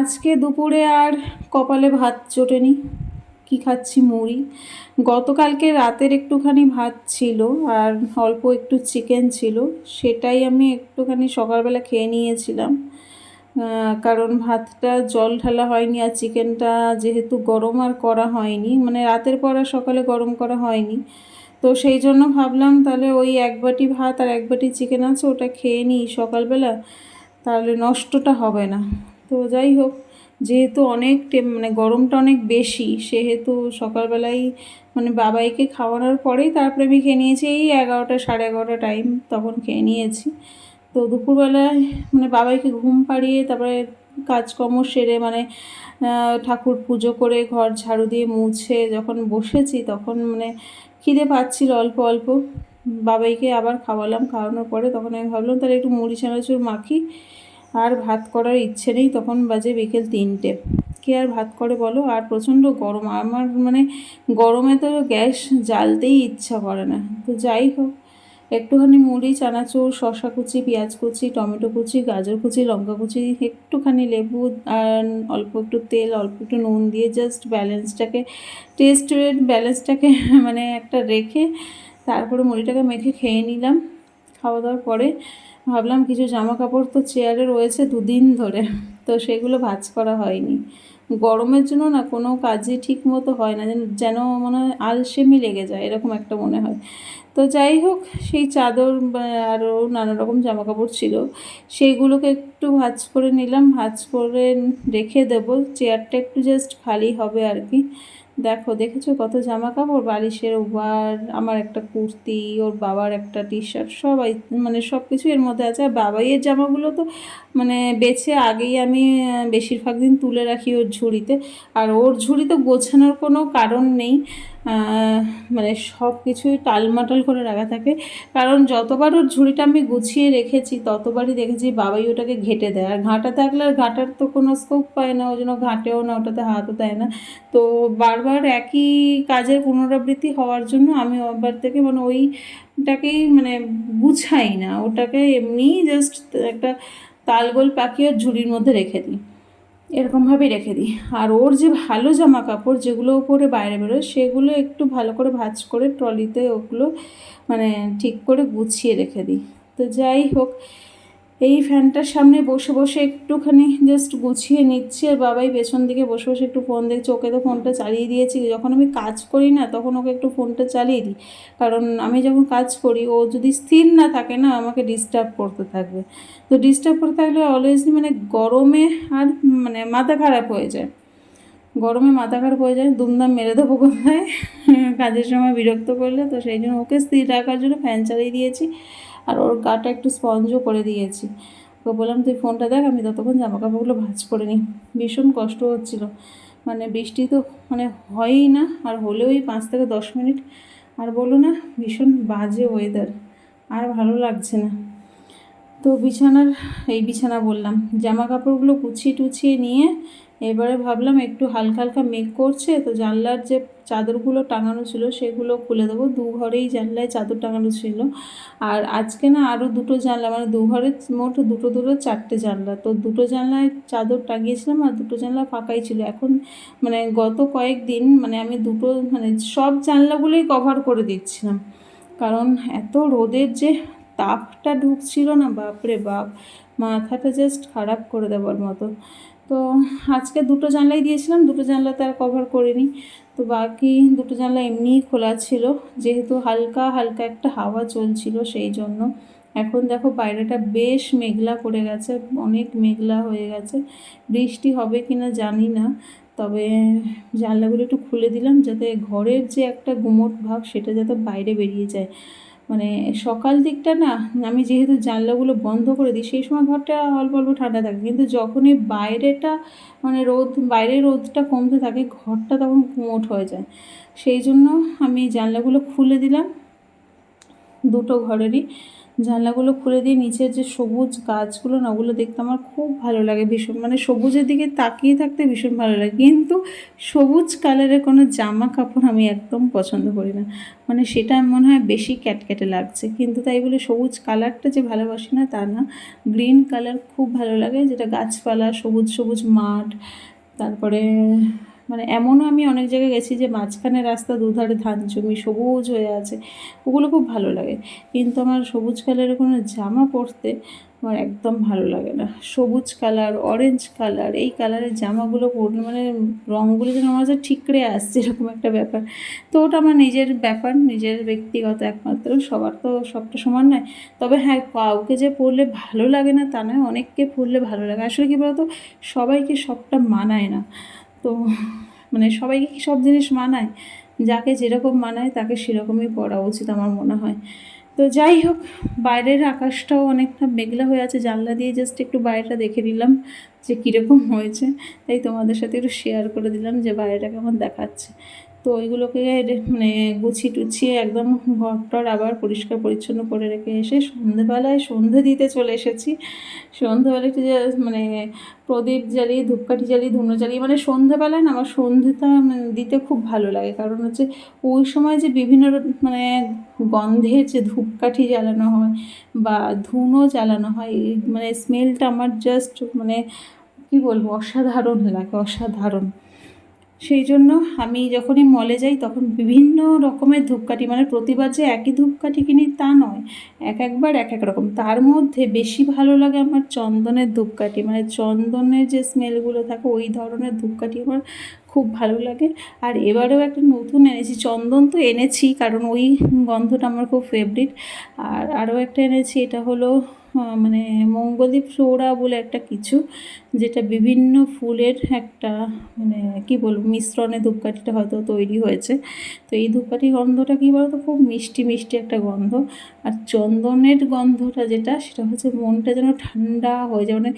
আজকে দুপুরে আর কপালে ভাত জোটেনি কি খাচ্ছি মুড়ি? গতকালকে রাতের একটুখানি ভাত ছিল আর অল্প একটু চিকেন ছিল। সেটাই আমি একটুখানি সকালবেলা খেয়ে নিয়েছিলাম। কারণ ভাতটা জল ঢালা হয়নি আর চিকেনটা যেহেতু গরম আর করা হয়নি মানে রাতের পর আর সকালে গরম করা হয়নি। তো সেই জন্য ভাবলাম তাহলে ওই এক বাটি ভাত আর এক বাটি চিকেন আছে, ওটা খেয়ে নিই সকালবেলা। তাহলে নষ্টটা হবে না। তো যাই হোক, যেহেতু অনেক মানে গরমটা অনেক বেশি, সেহেতু সকালবেলায় মানে বাবাইকে খাওয়ানোর পরেই তারপরে আমি খেয়ে নিয়েছি, এই এগারোটা সাড়ে এগারোটা টাইম তখন খেয়ে নিয়েছি। তো দুপুরবেলায় মানে বাবাইকে ঘুম পাড়িয়ে তারপরে কাজকর্ম সেরে মানে ঠাকুর পুজো করে ঘর ঝাড়ু দিয়ে মুছে যখন বসেছি তখন মানে খিদে পাচ্ছিল অল্প অল্প। বাবাইকে আবার খাওয়ালাম, খাওয়ানোর পরে তখন আমি ভাবলাম, তাহলে একটু মুড়ি, চানাচুর মাখি। আর ভাত করার ইচ্ছে নেই, তখন বাজে বিকেল তিনটে। কে আর ভাত করে বলো? আর প্রচণ্ড গরম। আমার মানে গরমে তো গ্যাস জ্বালতেই ইচ্ছা করে না। তো যাই হোক, একটুখানি মুড়ি, চানাচুর, শসা কুচি, পেঁয়াজ কুচি, টমেটো কুচি, গাজর কুচি, লঙ্কা কুচি, একটুখানি লেবু, আর অল্প একটু তেল, অল্প একটু নুন দিয়ে জাস্ট ব্যালেন্সটাকে টেস্টের ব্যালেন্সটাকে মানে একটা রেখে তারপরে মুড়িটাকে মেখে খেয়ে নিলাম। খাওয়া দাওয়ার পরে ভাবলাম কিছু জামা কাপড় তো চেয়ারে রয়েছে দুদিন ধরে, তো সেগুলো ভাজ করা হয়নি। গরমের জন্য না কোনো কাজই ঠিক মতো হয় না, যেন যেন মনে হয় আলসেমি লেগে যায়, এরকম একটা মনে হয়। তো যাই হোক, সেই চাদর আরও নানা রকম জামা কাপড় ছিল সেইগুলোকে একটু ভাজ করে নিলাম, ভাজ করে রেখে দেবো, চেয়ারটা একটু জাস্ট খালি হবে আর কি। দেখো, দেখেছ কত জামা কাপড় বালিশের ওভার আমার একটা কুর্তি, ওর বাবার একটা টি শার্ট সবাই মানে সব কিছু এর মধ্যে আছে। আর বাবাইয়ের জামাগুলো তো মানে বেছে আগেই আমি বেশিরভাগ দিন তুলে রাখি ওর ঝুড়িতে। আর ওর ঝুড়ি তো গোছানোর কোনো কারণ নেই। মানে সব কিছুই টালমাটাল করে রাখা থাকে। কারণ যতবার ওর ঝুড়িটা আমি গুছিয়ে রেখেছি, ততবারই দেখেছি বাবাই ওটাকে ঘেটে দেয়। আর ঘাঁটা থাকলে আর ঘাঁটার তো কোনো স্কোপ পায় না, ওই জন্য ঘাঁটেও না, ওটাতে হাতও দেয় না। তো বারবার একই কাজের পুনরাবৃত্তি হওয়ার জন্য আমি একবার থেকে মানে ওইটাকেই মানে গুছাই না। ওটাকে এমনিই জাস্ট একটা তালগোল পাকিয়ে ঝুড়ির মধ্যে রেখে দিই। এরকমভাবেই রেখে দিই। আর ওর যে ভালো জামা কাপড় যেগুলো পরে বাইরে বেরোয়, সেগুলো একটু ভালো করে ভাজ করে ট্রলিতে ওগুলো মানে ঠিক করে গুছিয়ে রেখে দিই। তো যাই হোক এই ফ্যানটার সামনে বসে বসে একটুখানি জাস্ট গুছিয়ে নিচ্ছি আর বাবাই পেছন দিকে বসে বসে একটু ফোন দেখছে। ওকে তো ফোনটা চালিয়ে দিয়েছি। যখন আমি কাজ করি না, তখন ওকে একটু ফোনটা চালিয়ে দিই। কারণ আমি যখন কাজ করি, ও যদি স্থির না থাকে না, আমাকে ডিস্টার্ব করতে থাকবে। তো ডিস্টার্ব করতে থাকলে অলওয়েজলি মানে গরমে আর মানে মাথা খারাপ হয়ে যায়। গরমে মাথা খারাপ হয়ে যায়, দুমদাম মেরে দেবো কোথায়? কাজের সময় বিরক্ত করলে তো সেই জন্য ওকে স্থির রাখার জন্য ফ্যান চালিয়ে দিয়েছি। আর ওর গাটা একটু স্পঞ্জও করে দিয়েছি। ওকে বললাম, তুই ফোনটা দেখ, আমি ততক্ষণ জামা কাপড়গুলো ভাঁজ করে নিই। ভীষণ কষ্ট হচ্ছিল। মানে বৃষ্টি তো মানে হয়ই না, আর হলেওই পাঁচ থেকে দশ মিনিট। আর বলো না, ভীষণ বাজে ওয়েদার আর ভালো লাগছে না। তো বিছানার, এই বিছানা বললাম জামা কাপড়গুলো গুছিয়ে টুছিয়ে নিয়ে এবারে ভাবলাম একটু হালকা হালকা মেঘ করছে, তো জানলার যে চাদরগুলো টাঙানো ছিল সেগুলো খুলে দেবো। দু ঘরেই জানলায় চাদর টাঙানো ছিল। আর আজকে না আরও দুটো জানলা মানে দু ঘরের মোট দুটো দুটো চারটে জানলা। তো দুটো জানলায় চাদর টাঙিয়েছিলাম আর দুটো জানলা ফাঁকাই ছিল। এখন মানে গত কয়েকদিন মানে আমি দুটো মানে সব জানলাগুলোই কভার করে দিচ্ছিলাম। কারণ এত রোদের যে তাপটা ঢুকছিল না, বাপরে বাপ! মাথাটা জাস্ট খারাপ করে দেওয়ার মতো। তো আজকে দুটো জানলাই দিয়েছিলাম, দুটো জানলাতে আর কভার করিনি। তো বাকি দুটো জানলা এমনিই খোলা ছিল, যেহেতু হালকা হালকা একটা হাওয়া চলছিল সেই জন্য। এখন দেখো বাইরেটা বেশ মেঘলা করে গেছে, অনেক মেঘলা হয়ে গেছে। বৃষ্টি হবে কি না জানি না, তবে জানলাগুলো একটু খুলে দিলাম যাতে ঘরের যে একটা গুমোট ভাব সেটা যাতে বাইরে বেরিয়ে যায়। মানে সকাল দিকটা না, আমি যেহেতু জানলাগুলো বন্ধ করে দিই, সেই সময় ঘরটা অল্প অল্প ঠান্ডা থাকে। কিন্তু যখনই বাইরেটা মানে রোদ, বাইরে রোদটা কমতে থাকে, ঘরটা তখন কুমোট হয়ে যায়। সেই জন্য আমি জানলাগুলো খুলে দিলাম, দুটো ঘরেরই। জানলাগুলো খুলে দিয়ে নিচের যে সবুজ গাছগুলো না, ওগুলো দেখতে আমার খুব ভালো লাগে ভীষণ। মানে সবুজের দিকে তাকিয়ে থাকতে ভীষণ ভালো লাগে। কিন্তু সবুজ কালারের কোনো জামা কাপড় আমি একদম পছন্দ করি না। মানে সেটা মনে হয় বেশি ক্যাটক্যাটে লাগছে। কিন্তু তাই বলে সবুজ কালারটা যে ভালোবাসি না, তা না। গ্রিন কালার খুব ভালো লাগে, যেটা গাছপালা, সবুজ সবুজ মাঠ, তারপরে মানে এমনও আমি অনেক জায়গায় গেছি যে মাঝখানে রাস্তা, দুধারে ধান জমি সবুজ হয়ে আছে। ওগুলো খুব ভালো লাগে। কিন্তু আমার সবুজ কালারের কোনো জামা পরতে আমার একদম ভালো লাগে না। সবুজ কালার অরেঞ্জ কালার, এই কালারের জামাগুলো পরলে মানে রঙগুলো যেন আমার কাছে ঠিকরে আসছে, এরকম একটা ব্যাপার। তো ওটা আমার নিজের ব্যাপার, নিজের ব্যক্তিগত একমাত্র, সবার তো সবটা সমান নয়। তবে হ্যাঁ কাউকে যে পরলে ভালো লাগে না তা নয়, অনেককে পরলে ভালো লাগে। আসলে কী বলতো? সবাইকে সবটা মানায় না। তো মানে সবাইকে কি সব জিনিস মানায়? যাকে যেরকম মানায় তাকে সেরকমই পড়া উচিত আমার মনে হয়। তো যাই হোক, বাইরের আকাশটাও অনেকটা মেঘলা হয়ে আছে। জানলা দিয়ে জাস্ট একটু বাইরেটা দেখে নিলাম যে কীরকম হয়েছে। তাই তোমাদের সাথে একটু শেয়ার করে দিলাম যে বাইরেটা কেমন দেখাচ্ছে। তো ওইগুলোকে মানে গুছিয়ে টুছিয়ে একদম ঘরটর আবার পরিষ্কার পরিচ্ছন্ন করে রেখে এসে সন্ধেবেলায় সন্ধে দিতে চলে এসেছি। সন্ধেবেলা একটু মানে প্রদীপ জ্বালিয়ে, ধূপকাঠি জ্বালিয়ে ধুনো জ্বালিয়ে মানে সন্ধেবেলায় না আমার সন্ধেটা মানে দিতে খুব ভালো লাগে। কারণ হচ্ছে ওই সময় যে বিভিন্ন মানে গন্ধের যে ধূপকাঠি জ্বালানো হয় বা ধুনো জ্বালানো হয় মানে স্মেলটা আমার জাস্ট মানে কী বলব? অসাধারণ লাগে, অসাধারণ। সেই জন্য আমি যখনই মলে যাই, তখন বিভিন্ন রকমের ধূপকাঠি মানে প্রতিবার যে একই ধূপকাঠি কিনি তা নয়, এক একবার এক এক রকম। তার মধ্যে বেশি ভালো লাগে আমার চন্দনের ধূপকাঠি মানে চন্দনের যে স্মেলগুলো থাকে, ওই ধরনের ধূপকাঠি আমার খুব ভালো লাগে। আর এবারেও একটা নতুন এনেছি, চন্দন তো এনেছি, কারণ ওই গন্ধটা আমার খুব ফেভারিট আর আরও একটা এনেছি, এটা হলো মানে মঙ্গলদীপ সৌরা বলে একটা কিছু, যেটা বিভিন্ন ফুলের একটা মানে কি বলব, মিশ্রণে ধূপকাঠিটা হয়তো তৈরি হয়েছে। তো এই ধূপকাঠি গন্ধটা কী বলতো, খুব মিষ্টি মিষ্টি একটা গন্ধ। আর চন্দনের গন্ধটা যেটা, সেটা হচ্ছে মনটা যেন ঠান্ডা হয়ে যায় মানে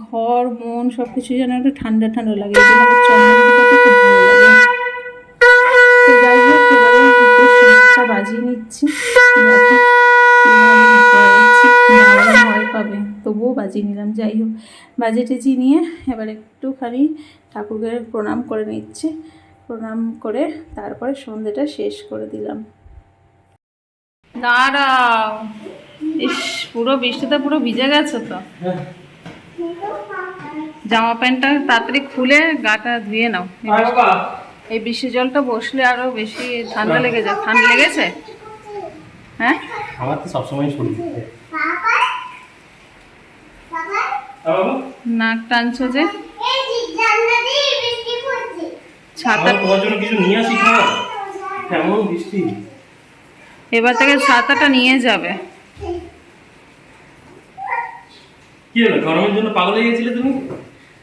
ঘর, মন সব কিছু যেন একটু ঠান্ডা ঠান্ডা লাগে। এই চন্দন ধূপকাঠি খুব ভালো লাগে তো যাই হোক এবারে একটু শাঁখটা বাজিয়ে নিচ্ছি দেখো কীভাবে ভয় পাচ্ছি। বাবা ভয় পাবে তবুও বাজিয়ে নিলাম যাই হোক বাজে টেজি নিয়ে এবার একটুখানি ঠাকুরকে প্রণাম করে নিচ্ছি। প্রণাম করে তারপরে সন্ধেটা শেষ করে দিলাম। দাঁড়াও। ইস পুরো বৃষ্টিতে পুরো ভিজে গেছে তো? জামা প্যান্টটা তাড়াতাড়ি খুলে গাটা ধুয়ে নাও। এই বৃষ্টি জলটা বসলে আরও বেশি ঠান্ডা লেগে যায়। ঠান্ডা লেগেছে? হ্যাঁ? আমার তো সবসময় শরীর নাক টানছো যে? ছাতা আমার তোমার জন্য কিছু নিয়ে আসি কেমন বৃষ্টি এবার থেকে ছাতাটা নিয়ে যাবে। কি হলো গরমের জন্য পাগল হয়ে গেছিলে তুমি?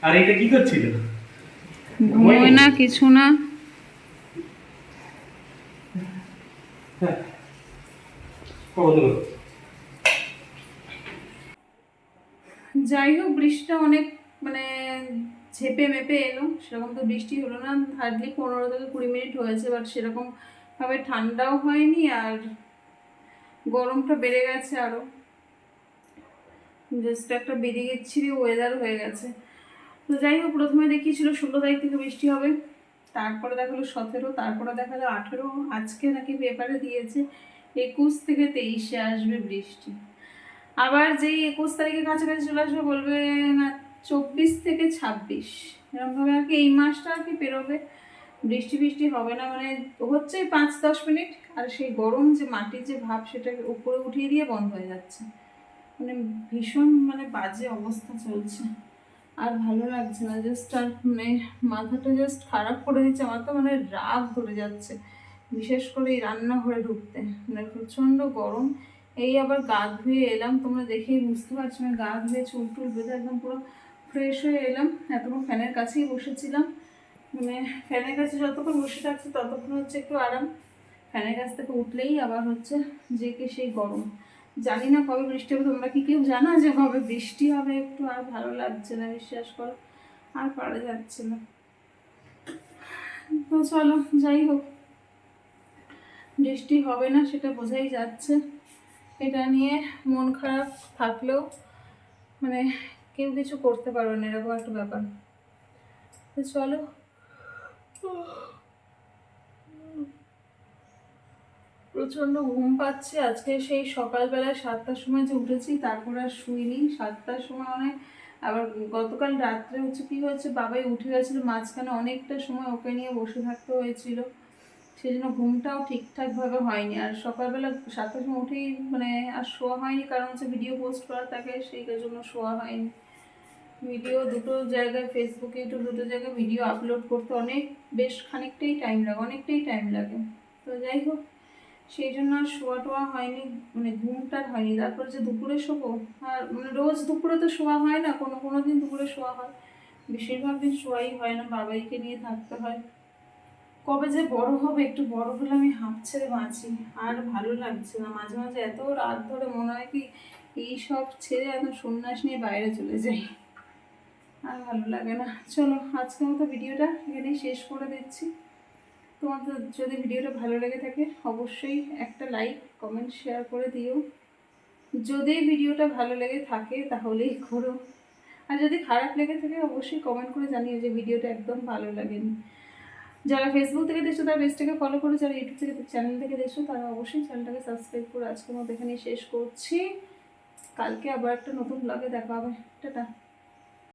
আর এটা কি করছিলে? ঘুমোয় না কিছু না। কখন করো যাই হোক বৃষ্টিটা অনেক মানে ঝেপে মেপে এলো। সেরকম তো বৃষ্টি হলো না। হার্ডলি পনেরো থেকে কুড়ি মিনিট হয়েছে বাট সেরকম ভাবে ঠান্ডাও হয়নি আর গরমটা বেড়ে গেছে আরও জাস্ট একটা বেরিয়ে গেছিলি ওয়েদার হয়ে গেছে। তো যাই হোক, প্রথমে দেখিয়েছিল ষোলো তারিখ থেকে বৃষ্টি হবে। তারপরে দেখাল সতেরো, তারপরে দেখাল আঠেরো। আজকে নাকি পেপারে দিয়েছে একুশ থেকে তেইশে আসবে বৃষ্টি। আবার যেই একুশ তারিখের কাছাকাছি চলে আসবে বলবে, না, চব্বিশ থেকে ছাব্বিশ। এরকমভাবে আর কি এই মাসটা আর কি পেরোবে। বৃষ্টি বৃষ্টি হবে না মানে হচ্ছে পাঁচ দশ মিনিট, আর সেই গরম যে মাটির যে ভাব সেটাকে উপরে উঠিয়ে দিয়ে বন্ধ হয়ে যাচ্ছে। মানে ভীষণ মানে বাজে অবস্থা চলছে। আর ভালো লাগছে না জাস্ট আর মানে মাথাটা জাস্ট খারাপ করে দিচ্ছে, আমার তো মানে রাগ ধরে যাচ্ছে। বিশেষ করে এই রান্নাঘরে ঢুকতে। মানে প্রচণ্ড গরম। এই আবার গা ধুয়ে এলাম, তোমরা দেখেই বুঝতে পারছ আমি গা ধুয়ে চুল টুল বেঁধে একদম পুরো ফ্রেশ হয়ে এলাম। এতক্ষণ ফ্যানের কাছেই বসেছিলাম। মানে ফ্যানের কাছে যতক্ষণ বসে থাকছি ততক্ষণ হচ্ছে একটু আরাম। ফ্যানের কাছ থেকে উঠলেই আবার হচ্ছে যে কে সেই গরম। জানি না কবে বৃষ্টি হবে, তোমরা কি কেউ জানো যে কবে বৃষ্টি হবে একটু? আর ভালো লাগছে না, বিশ্বাস করো, আর পারা যাচ্ছে না। তো চলো, যাই হোক। বৃষ্টি হবে না, সেটা বোঝাই যাচ্ছে। এটা নিয়ে মন খারাপ থাকলেও মানে কেউ কিছু করতে পারবে না, এরকম একটা ব্যাপার। তো চলো। প্রচণ্ড ঘুম পাচ্ছে। আজকে সেই সকালবেলায় সাতটার সময় যে উঠেছি, তারপর আর শুইনি। সাতটার সময় মানে আবার গতকাল রাত্রে হচ্ছে কি হয়েছে, বাবাই উঠে গেছিল, মাঝখানে অনেকটা সময় ওকে নিয়ে বসে থাকতে হয়েছিল। সেই জন্য ঘুমটাও ঠিকঠাকভাবে হয়নি। আর সকালবেলা সাতটার সময় উঠেই মানে আর শোয়া হয়নি, কারণ হচ্ছে ভিডিও পোস্ট করা থাকে, সেই জন্য শোয়া হয়নি। ভিডিও দুটো জায়গায় ফেসবুক ইউটিউব দুটো জায়গায় ভিডিও আপলোড করতে অনেক, বেশ খানিকটাই টাইম লাগে, অনেকটাই টাইম লাগে। তো যাই হোক, সেই জন্য আর শোয়া টোয়া হয়নি মানে ঘুমটা আর হয়নি। তারপর যে দুপুরে শোবো, আর মানে রোজ দুপুরে তো শোয়া হয় না, কোনো কোনো দিন দুপুরে শোয়া হয়। বেশিরভাগ দিন শোয়াই হয় না, বাবাইকে নিয়ে থাকতে হয়। কবে যে বড় হবে, একটু বড় হলে আমি হাঁপ ছেড়ে বাঁচি। আর ভালো লাগছে না, মাঝে মাঝে এত রাত ধরে মনে হয় কি এই সব ছেড়ে একদম সন্ন্যাস নিয়ে বাইরে চলে যাই। আর ভালো লাগে না। চলো, আজকের মতো ভিডিওটা এখানেই শেষ করে দিচ্ছি। তোমাদের যদি ভিডিওটা ভালো লেগে থাকে, অবশ্যই একটা লাইক কমেন্ট শেয়ার করে দিও। যদি ভিডিওটা ভালো লেগে থাকে, তাহলেই করো। আর যদি খারাপ লেগে থাকে, অবশ্যই কমেন্ট করে জানিও যে ভিডিওটা একদম ভালো লাগেনি। যারা ফেসবুক থেকে দেখছ, তারা পেজটাকে ফলো করো যারা ইউটিউব থেকে চ্যানেল থেকে দেখছ, তারা অবশ্যই চ্যানেলটাকে সাবস্ক্রাইব করে আজকে মতো এখানে শেষ করছি। কালকে আবার একটা নতুন ব্লগে দেখা হবে। টাটা।